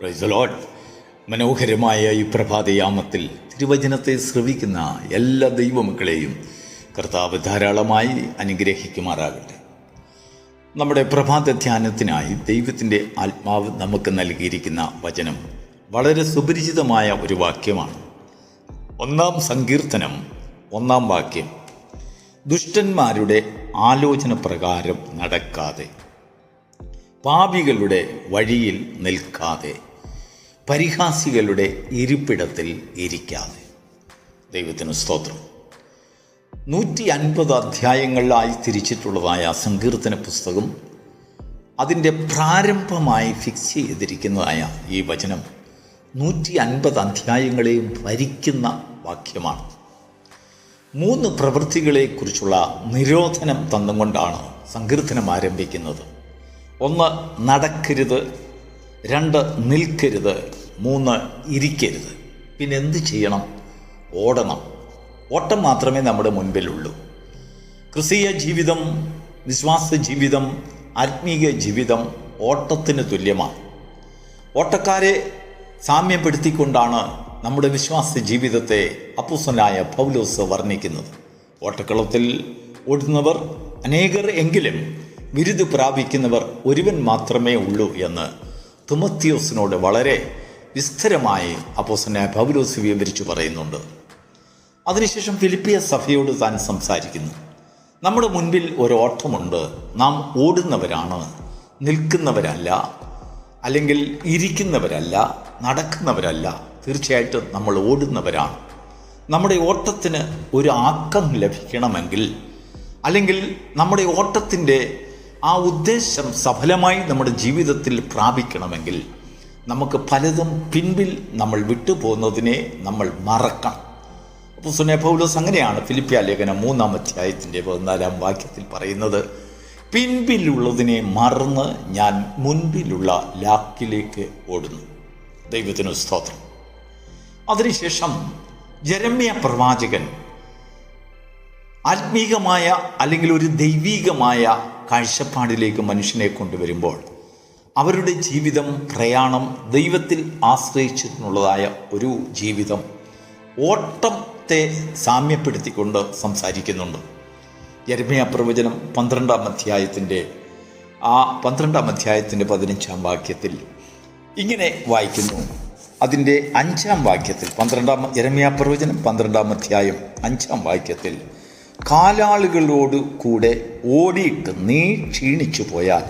Price load മനോഹരമായ ഈ പ്രഭാതയാമത്തിൽ തിരുവചനത്തെ ശ്രവിക്കുന്ന എല്ലാ ദൈവമക്കളെയും കർത്താവ് ധാരാളമായി അനുഗ്രഹിക്കുമാറാകട്ടെ. നമ്മുടെ പ്രഭാത ധ്യാനത്തിനായി ദൈവത്തിന്റെ ആത്മാവ് നമുക്ക് നൽകിയിരിക്കുന്ന വചനം വളരെ സുപരിചിതമായ ഒരു വാക്യമാണ്. ഒന്നാം സങ്കീർത്തനം ഒന്നാം വാക്യം. ദുഷ്ടന്മാരുടെ ആലോചന പ്രകാരം നടക്കാതെ. പാപികളുടെ വഴിയിൽ നിൽക്കാതെ പരിഹാസികളുടെ ഇരിപ്പിടത്തിൽ ഇരിക്കാതെ. ദൈവത്തിന് സ്തോത്രം. നൂറ്റി അൻപത് അധ്യായങ്ങളിലായി തിരിച്ചിട്ടുള്ളതായ സങ്കീർത്തന പുസ്തകം അതിന്റെ പ്രാരംഭമായി ഫിക്സ് ചെയ്തിരിക്കുന്നതായ ഈ വചനം നൂറ്റി അൻപത് അധ്യായങ്ങളെയും ഭരിക്കുന്ന വാക്യമാണ്. മൂന്ന് പ്രവൃത്തികളെക്കുറിച്ചുള്ള നിരോധനം തന്നുകൊണ്ടാണ് സങ്കീർത്തനം ആരംഭിക്കുന്നത്. ഒന്ന് നടക്കരുത് രണ്ട് നിൽക്കരുത് മൂന്ന് ഇരിക്കരുത്. പിന്നെ എന്ത് ചെയ്യണം? ഓടണം. ഓട്ടം മാത്രമേ നമ്മുടെ മുൻപിലുള്ളൂ. ക്രിസ്തീയ ജീവിതം വിശ്വാസ ജീവിതം ആത്മീയ ജീവിതം ഓട്ടത്തിന് തുല്യമാണ്. ഓട്ടക്കാരെ സാമ്യപ്പെടുത്തിക്കൊണ്ടാണ് നമ്മുടെ വിശ്വാസ ജീവിതത്തെ അപ്പുസനായ പൗലോസ് വർണിക്കുന്നത്. ഓട്ടക്കളത്തിൽ ഓടുന്നവർ അനേകർ എങ്കിലും ബിരുദ് പ്രാപിക്കുന്നവർ ഒരുവൻ മാത്രമേ ഉള്ളൂ എന്ന് തുമത്തിയോസിനോട് വളരെ വിസ്തരമായി അപ്പോസനെ പൗലോസ് വിവരിച്ചു പറയുന്നുണ്ട്. അതിനുശേഷം ഫിലിപ്പിയ സഭയോട് താൻ സംസാരിക്കുന്നു. നമ്മുടെ മുൻപിൽ ഒരു ഓട്ടമുണ്ട് നാം ഓടുന്നവരാണ്. നിൽക്കുന്നവരല്ല. അല്ലെങ്കിൽ ഇരിക്കുന്നവരല്ല. നടക്കുന്നവരല്ല. തീർച്ചയായിട്ടും നമ്മൾ ഓടുന്നവരാണ്. നമ്മുടെ ഓട്ടത്തിന് ഒരു ആക്കം ലഭിക്കണമെങ്കിൽ അല്ലെങ്കിൽ നമ്മുടെ ഓട്ടത്തിന്റെ ആ ഉദ്ദേശം സഫലമായി നമ്മുടെ ജീവിതത്തിൽ പ്രാപിക്കണമെങ്കിൽ നമുക്ക് പലതും പിൻപിൽ നമ്മൾ വിട്ടുപോകുന്നതിനെ നമ്മൾ മറക്കണം. അപ്പോൾ സുനേഭൗലോസ് അങ്ങനെയാണ് ഫിലിപ്പിയ ലേഖനം മൂന്നാം അധ്യായത്തിന്റെ പതിനാലാം വാക്യത്തിൽ പറയുന്നത് പിൻപിലുള്ളതിനെ മറന്ന് ഞാൻ മുൻപിലുള്ള ലാക്കിലേക്ക് ഓടുന്നു. ദൈവത്തിനു സ്തോത്രം. അതിനുശേഷം ജരമ്യ പ്രവാചകൻ ആത്മീകമായ അല്ലെങ്കിൽ ഒരു ദൈവീകമായ കാഴ്ചപ്പാടിലേക്ക് മനുഷ്യനെ കൊണ്ടുവരുമ്പോൾ അവരുടെ ജീവിതം പ്രയാണം ദൈവത്തിൽ ആശ്രയിച്ചിട്ടുള്ളതായ ഒരു ജീവിതം ഓട്ടത്തെ സാമ്യപ്പെടുത്തിക്കൊണ്ട് സംസാരിക്കുന്നുണ്ട്. യരമയ പ്രവചനം പന്ത്രണ്ടാം അധ്യായത്തിന്റെ ആ പന്ത്രണ്ടാം അധ്യായത്തിന്റെ പതിനഞ്ചാം വാക്യത്തിൽ ഇങ്ങനെ വായിക്കുന്നു. അതിന്റെ അഞ്ചാം വാക്യത്തിൽ പന്ത്രണ്ടാം യരമയ പ്രവചനം പന്ത്രണ്ടാം അധ്യായം അഞ്ചാം വാക്യത്തിൽ കാലാളുകളോട് കൂടെ ഓടിയിട്ട് നീ ക്ഷീണിച്ചു പോയാൽ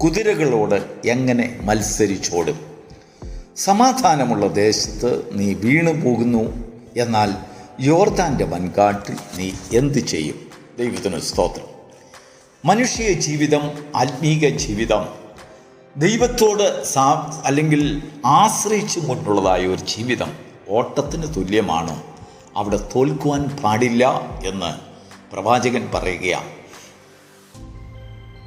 കുതിരകളോട് എങ്ങനെ മത്സരിച്ചോടും? സമാധാനമുള്ള ദേശത്ത് നീ വീണു പോകുന്നു. എന്നാൽ യോർദാന്റെ വൻകാട്ടിൽ നീ എന്ത് ചെയ്യും? ദൈവത്തിന് സ്തോത്രം. മനുഷ്യ ജീവിതം ആത്മീക ജീവിതം ദൈവത്തോട് സാ അല്ലെങ്കിൽ ആശ്രയിച്ചു കൊണ്ടുള്ളതായ ഒരു ജീവിതം ഓട്ടത്തിന് തുല്യമാണ്. അവിടെ തോൽക്കുവാൻ പാടില്ല എന്ന് പ്രവാചകൻ പറയുകയാണ്.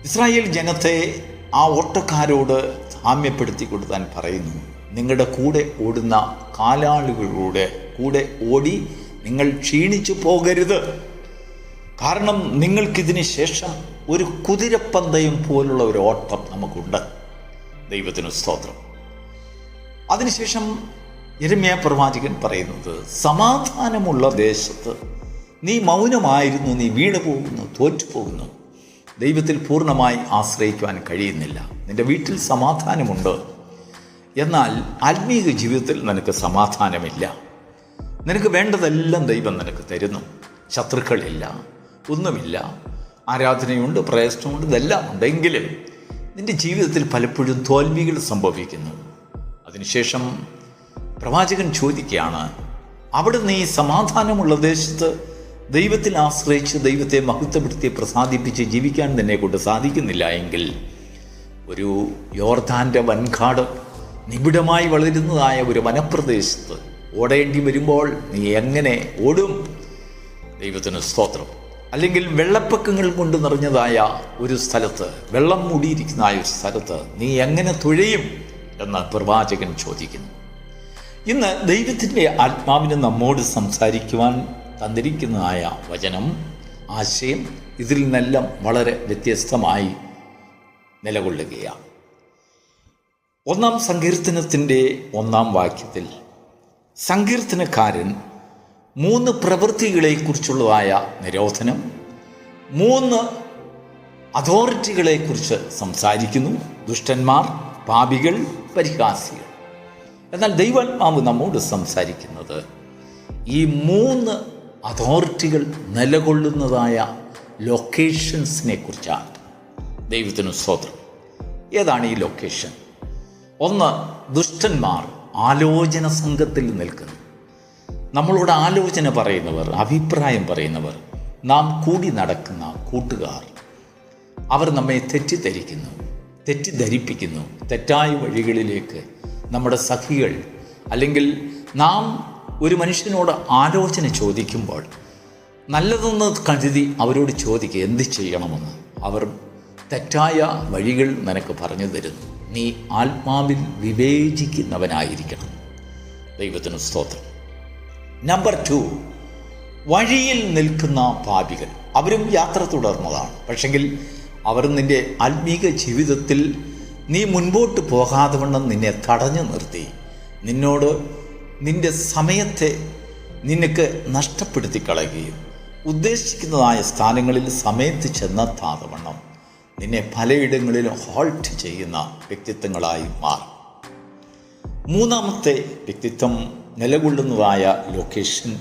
ഇസ്രായേൽ ജനത്തെ ആ ഓട്ടക്കാരോട് സാമ്യപ്പെടുത്തിക്കൊണ്ട് താൻ പറയുന്നു. നിങ്ങളുടെ കൂടെ ഓടുന്ന കാലാളുകളുടെ കൂടെ ഓടി നിങ്ങൾ ക്ഷീണിച്ചു പോകരുത്. കാരണം നിങ്ങൾക്കിതിന് ശേഷം ഒരു കുതിരപ്പന്തയം പോലുള്ള ഒരു ഓട്ടം നമുക്കുണ്ട്. ദൈവത്തിന് സ്തോത്രം. അതിനുശേഷം എരുമയ പ്രവാചകൻ പറയുന്നത് സമാധാനമുള്ള ദേശത്ത് നീ മൗനമായിരുന്നു നീ വീണു പോകുന്നു തോറ്റു പോകുന്നു ദൈവത്തിൽ പൂർണമായി ആശ്രയിക്കുവാൻ കഴിയുന്നില്ല. നിന്റെ വീട്ടിൽ സമാധാനമുണ്ട്. എന്നാൽ ആത്മീക ജീവിതത്തിൽ നിനക്ക് സമാധാനമില്ല. നിനക്ക് വേണ്ടതെല്ലാം ദൈവം നിനക്ക് തരുന്നു. ശത്രുക്കളില്ല ഒന്നുമില്ല. ആരാധനയുണ്ട് പ്രയത്നമുണ്ട് ഇതെല്ലാം ഉണ്ടെങ്കിലും നിന്റെ ജീവിതത്തിൽ പലപ്പോഴും തോൽവികൾ സംഭവിക്കുന്നു. അതിനുശേഷം പ്രവാചകൻ ചോദിക്കുകയാണ് അവിടെ നീ സമാധാനമുള്ള ദേശത്ത് ദൈവത്തിൽ ആശ്രയിച്ച് ദൈവത്തെ മഹത്വപ്പെടുത്തി പ്രസാദിപ്പിച്ച് ജീവിക്കാൻ തന്നെ കൊണ്ട് സാധിക്കുന്നില്ല എങ്കിൽ ഒരു യോർദാന്റെ വൻകാട് നിബിഡമായി വളരുന്നതായ ഒരു വനപ്രദേശത്ത് ഓടേണ്ടി വരുമ്പോൾ നീ എങ്ങനെ ഓടും? ദൈവത്തിന് സ്തോത്രം. അല്ലെങ്കിൽ വെള്ളപ്പൊക്കങ്ങൾ കൊണ്ട് നിറഞ്ഞതായ ഒരു സ്ഥലത്ത് വെള്ളം മൂടിയിരിക്കുന്നതായ ഒരു സ്ഥലത്ത് നീ എങ്ങനെ തുഴയും എന്ന് പ്രവാചകൻ ചോദിക്കുന്നു. ഇന്ന് ദൈവത്തിന്റെ ആത്മാവിന് നമ്മോട് സംസാരിക്കുവാൻ തന്നിരിക്കുന്നതായ വചനം ആശയം ഇതിൽ നിന്നെല്ലാം വളരെ വ്യത്യസ്തമായി നിലകൊള്ളുകയാണ്. ഒന്നാം സങ്കീർത്തനത്തിന്റെ ഒന്നാം വാക്യത്തിൽ സങ്കീർത്തനക്കാരൻ മൂന്ന് പ്രവൃത്തികളെക്കുറിച്ചുള്ളതായ നിരോധനം മൂന്ന് അതോറിറ്റികളെക്കുറിച്ച് സംസാരിക്കുന്നു ദുഷ്ടന്മാർ പാപികൾ പരിഹാസികൾ. എന്നാൽ ദൈവാത്മാവ് നമ്മോട് സംസാരിക്കുന്നത് ഈ മൂന്ന് അതോറിറ്റികൾ നിലകൊള്ളുന്നതായ ലൊക്കേഷൻസിനെ കുറിച്ചാണ് ദൈവത്തിന് സ്വതം ഏതാണ് ഈ ലൊക്കേഷൻ? ഒന്ന് ദുഷ്ടന്മാർ ആലോചന സംഘത്തിൽ നിൽക്കുന്നു. നമ്മളോട് ആലോചന പറയുന്നവർ അഭിപ്രായം പറയുന്നവർ നാം കൂടി നടക്കുന്ന കൂട്ടുകാർ അവർ നമ്മെ തെറ്റിദ്ധരിക്കുന്നു തെറ്റിദ്ധരിപ്പിക്കുന്നു തെറ്റായ വഴികളിലേക്ക് നമ്മുടെ സഖികൾ അല്ലെങ്കിൽ നാം ഒരു മനുഷ്യനോട് ആലോചന ചോദിക്കുമ്പോൾ നല്ലതെന്ന് കരുതി അവരോട് ചോദിക്കുക എന്ത് ചെയ്യണമെന്ന്? അവർ തെറ്റായ വഴികൾ നിനക്ക് പറഞ്ഞു തരുന്നു. നീ ആത്മാവിൽ വിവേചിക്കുന്നവനായിരിക്കണം. ദൈവത്തിന് സ്തോത്രം. നമ്പർ ടു വഴിയിൽ നിൽക്കുന്ന പാപികൾ. അവരും യാത്ര തുടർന്നതാണ്. പക്ഷെങ്കിൽ അവർ നിന്റെ ആത്മീക ജീവിതത്തിൽ നീ മുൻപോട്ട് പോകാതെ വണ്ണം നിന്നെ തടഞ്ഞു നിർത്തി. നിന്നോട് നിന്റെ സമയത്തെ നിനക്ക് നഷ്ടപ്പെടുത്തി കളയുകയും ഉദ്ദേശിക്കുന്നതായ സ്ഥാനങ്ങളിൽ സമയത്ത് ചെന്നെത്താതവണ്ണം നിന്നെ പലയിടങ്ങളിലും ഹോൾട്ട് ചെയ്യുന്ന വ്യക്തിത്വങ്ങളായി മാറും. മൂന്നാമത്തെ വ്യക്തിത്വം നിലകൊള്ളുന്നതായ ലൊക്കേഷൻ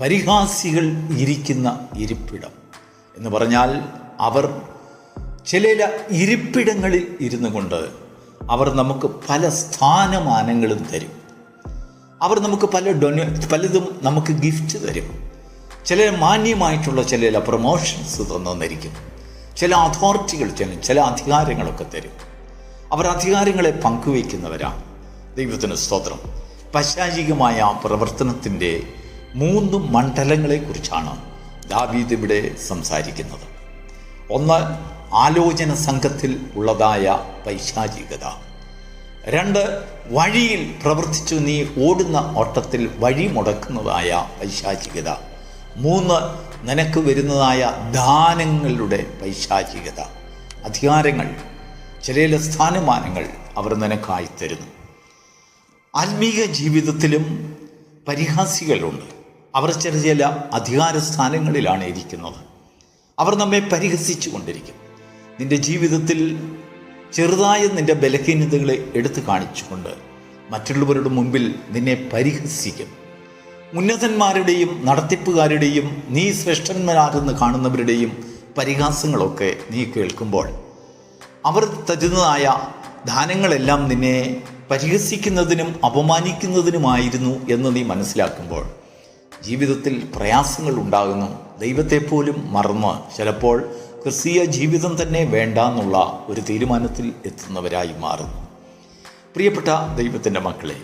പരിഹാസികൾ ഇരിക്കുന്ന ഇരിപ്പിടം എന്ന് പറഞ്ഞാൽ അവർ ചില ഇരിപ്പിടങ്ങളിൽ ഇരുന്നു കൊണ്ട് അവർ നമുക്ക് പല സ്ഥാനമാനങ്ങളും തരും. അവർ നമുക്ക് പല ഡൊനേ പലതും നമുക്ക് ഗിഫ്റ്റ് തരും. ചില മാന്യമായിട്ടുള്ള ചില പ്രൊമോഷൻസ് തന്നിരിക്കും ചില അതോറിറ്റികൾ ചില ചില അധികാരങ്ങളൊക്കെ തരും. അവർ അധികാരങ്ങളെ പങ്കുവയ്ക്കുന്നവരാണ് ദൈവത്തിന് സ്തോത്രം. പശാചികമായ പ്രവർത്തനത്തിന്റെ മൂന്ന് മണ്ഡലങ്ങളെക്കുറിച്ചാണ് ദാവീദ് ഇവിടെ സംസാരിക്കുന്നത്. ഒന്ന് ആലോചന സംഘത്തിൽ ഉള്ളതായ പൈശാചികത. രണ്ട് വഴിയിൽ പ്രവർത്തിച്ചു നീ ഓടുന്ന ഓട്ടത്തിൽ വഴി മുടക്കുന്നതായ പൈശാചികത. മൂന്ന് നിനക്ക് വരുന്നതായ ദാനങ്ങളുടെ പൈശാചികത. അധികാരങ്ങൾ ചില സ്ഥാനമാനങ്ങൾ അവർ നിനക്കായി തരുന്നു. ആത്മീക ജീവിതത്തിലും പരിഹാസികളുണ്ട്. അവർ ചില ചില അധികാര സ്ഥാനങ്ങളിലാണ് ഇരിക്കുന്നത്. അവർ നമ്മെ പരിഹസിച്ചു കൊണ്ടിരിക്കും. നിന്റെ ജീവിതത്തിൽ ചെറുതായ നിന്റെ ബലഹീനതകളെ എടുത്തു കാണിച്ചുകൊണ്ട് മറ്റുള്ളവരുടെ മുമ്പിൽ നിന്നെ പരിഹസിക്കും. ഉന്നതന്മാരുടെയും നടത്തിപ്പുകാരുടെയും നീ ശ്രേഷ്ഠന്മാരെന്ന് കാണുന്നവരുടെയും പരിഹാസങ്ങളൊക്കെ നീ കേൾക്കുമ്പോൾ അവർ തരുന്നതായ ദാനങ്ങളെല്ലാം നിന്നെ പരിഹസിക്കുന്നതിനും അപമാനിക്കുന്നതിനുമായിരുന്നു എന്ന് നീ മനസ്സിലാക്കുമ്പോൾ ജീവിതത്തിൽ പ്രയാസങ്ങൾ ഉണ്ടാകുന്നു. ദൈവത്തെപ്പോലും മറന്ന് ചിലപ്പോൾ ക്രിസ്തീയ ജീവിതം തന്നെ വേണ്ട എന്നുള്ള ഒരു തീരുമാനത്തിൽ എത്തുന്നവരായി മാറുന്നു. പ്രിയപ്പെട്ട ദൈവത്തിന്റെ മക്കളെ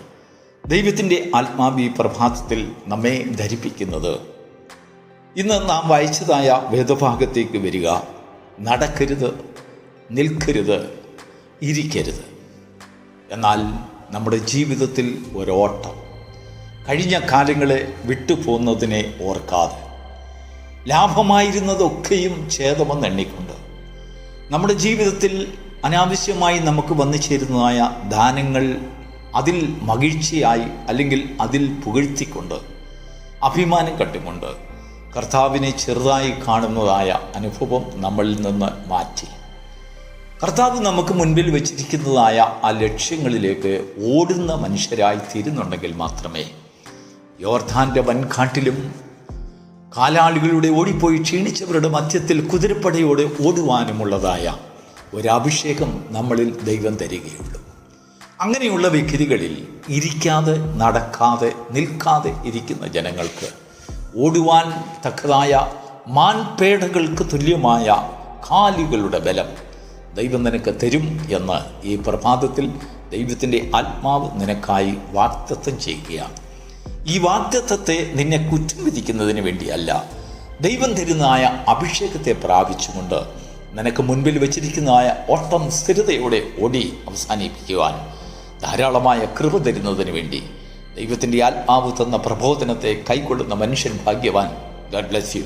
ദൈവത്തിന്റെ ആത്മാവി പ്രഭാതത്തിൽ നമ്മെ ധരിപ്പിക്കുന്നത് ഇന്ന് നാം വായിച്ചതായ വേദഭാഗത്തേക്ക് വരിക. നടക്കരുത് നിൽക്കരുത് ഇരിക്കരുത്. എന്നാൽ നമ്മുടെ ജീവിതത്തിൽ ഒരോട്ടം കഴിഞ്ഞ കാലങ്ങളെ വിട്ടുപോകുന്നതിനെ ഓർക്കാതെ ലാഭമായിരുന്നതൊക്കെയും ഛേദമെന്ന് എണ്ണിക്കൊണ്ട്. നമ്മുടെ ജീവിതത്തിൽ അനാവശ്യമായി നമുക്ക് വന്നു ചേരുന്നതായ ദാനങ്ങൾ അതിൽ മകിഴ്ചയായി അല്ലെങ്കിൽ അതിൽ പുകഴ്ത്തിക്കൊണ്ട് അഭിമാനം കട്ടുകൊണ്ട് കർത്താവിനെ ചെറുതായി കാണുന്നതായ അനുഭവം നമ്മളിൽ നിന്ന് മാറ്റി. കർത്താവ് നമുക്ക് മുൻപിൽ വച്ചിരിക്കുന്നതായ ആ ലക്ഷ്യങ്ങളിലേക്ക് ഓടുന്ന മനുഷ്യരായി തീരുന്നുണ്ടെങ്കിൽ മാത്രമേ യോർധാന്റെ വൻകാട്ടിലും കാലാളികളുടെ ഓടിപ്പോയി ക്ഷീണിച്ചവരുടെ മധ്യത്തിൽ കുതിരപ്പടയോടെ ഓടുവാനുമുള്ളതായ ഒരഭിഷേകം നമ്മളിൽ ദൈവം തരികയുള്ളൂ. അങ്ങനെയുള്ള വ്യക്തികളിൽ ഇരിക്കാതെ നടക്കാതെ നിൽക്കാതെ ഇരിക്കുന്ന ജനങ്ങൾക്ക് ഓടുവാൻ തക്കതായ മാൻപേടകൾക്ക് തുല്യമായ കാലുകളുടെ ബലം ദൈവം നിനക്ക് തരും എന്ന് ഈ പ്രഭാതത്തിൽ ദൈവത്തിന്റെ ആത്മാവ് നിനക്കായി വാക്തത്വം ചെയ്യുകയാണ്. ഈ വാഗ്ദത്തത്തെ നിന്നെ കുറ്റം വിധിക്കുന്നതിന് വേണ്ടിയല്ല. ദൈവം തരുന്നതായ അഭിഷേകത്തെ പ്രാപിച്ചുകൊണ്ട് നിനക്ക് മുൻപിൽ വെച്ചിരിക്കുന്നതായ ഓട്ടം സ്ഥിരതയോടെ ഓടി അവസാനിപ്പിക്കുവാൻ ധാരാളമായ കൃപ തരുന്നതിന് വേണ്ടി. ദൈവത്തിന്റെ ആത്മാവ് തന്ന പ്രബോധനത്തെ കൈക്കൊള്ളുന്ന മനുഷ്യൻ ഭാഗ്യവാൻ. Garh bless you